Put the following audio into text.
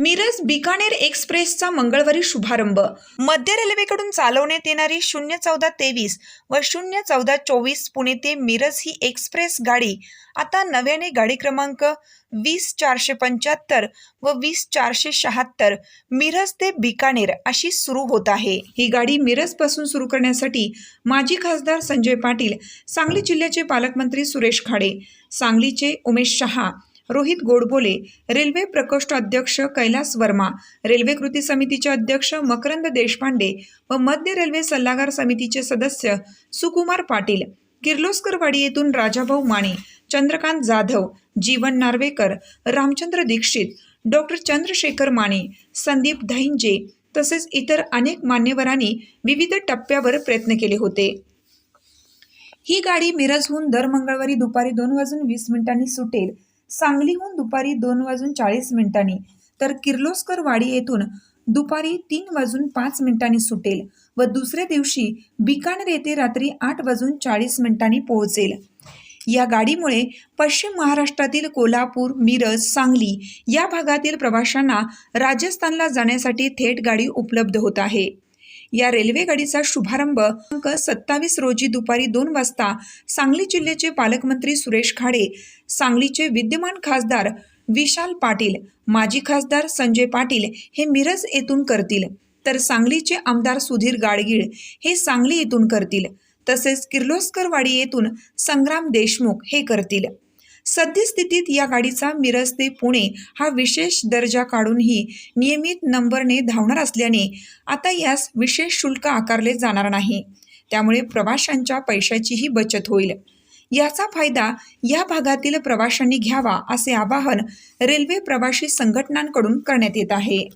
मिरज बिकानेर एक्सप्रेसचा मंगळवारी शुभारंभ. मध्य रेल्वेकडून चालवण्यात येणारी शून्य चौदा तेवीस व शून्य चौदा चोवीस पुणे ते मिरज ही एक्सप्रेस गाडी आता नव्याने गाडी क्रमांक वीस चारशे पंच्याहत्तर व वीस चारशे शहात्तर मिरज ते बिकानेर अशी सुरू होत आहे. ही गाडी मिरजपासून सुरू करण्यासाठी माजी खासदार संजय पाटील सांगली जिल्ह्याचे पालकमंत्री सुरेश खाडे सांगलीचे उमेश शहा रोहित गोडबोले रेल्वे प्रकोष्ठ अध्यक्ष कैलास वर्मा रेल्वे कृती समितीचे अध्यक्ष मकरंद देशपांडे व मध्य रेल्वे सल्लागार समितीचे सदस्य सुकुमार पाटील किर्लोस्करवाडी येथून राजाभाऊ माने चंद्रकांत जाधव जीवन नार्वेकर रामचंद्र दीक्षित डॉक्टर चंद्रशेखर माने संदीप धाईंजे तसेच इतर अनेक मान्यवरांनी विविध टप्प्यावर प्रयत्न केले होते. ही गाडी मिरजहून दर मंगळवारी दुपारी दोन वाजून वीस मिनिटांनी सुटेल. सांगलीहून दुपारी दोन वाजून चाळीस मिनिटांनी तर किर्लोस्कर वाडी येथून दुपारी तीन वाजून पाच मिनिटांनी सुटेल व दुसऱ्या दिवशी बिकानेर येथे रात्री आठ वाजून चाळीस मिनिटांनी पोहोचेल. या गाडीमुळे पश्चिम महाराष्ट्रातील कोल्हापूर मिरज सांगली या भागातील प्रवाशांना राजस्थानला जाण्यासाठी थेट गाडी उपलब्ध होत आहे. या रेल्वे गाडीचा शुभारंभ सत्तावीस रोजी दुपारी दोन वाजता सांगली जिल्ह्याचे पालकमंत्री सुरेश खाडे सांगलीचे विद्यमान खासदार विशाल पाटील माजी खासदार संजय पाटील हे मिरज येथून करतील. तर सांगलीचे आमदार सुधीर गाडगीळ हे सांगली येथून करतील. तसेच किर्लोस्करवाडी येथून संग्राम देशमुख हे करतील. सद्यस्थितीत या गाडीचा मिरज ते पुणे हा विशेष दर्जा काढूनही नियमित नंबरने धावणार असल्याने आता यास विशेष शुल्क आकारले जाणार नाही. त्यामुळे प्रवाशांच्या पैशाचीही बचत होईल. याचा फायदा या भागातील प्रवाशांनी घ्यावा असे आवाहन रेल्वे प्रवाशी संघटनांकडून करण्यात येत आहे.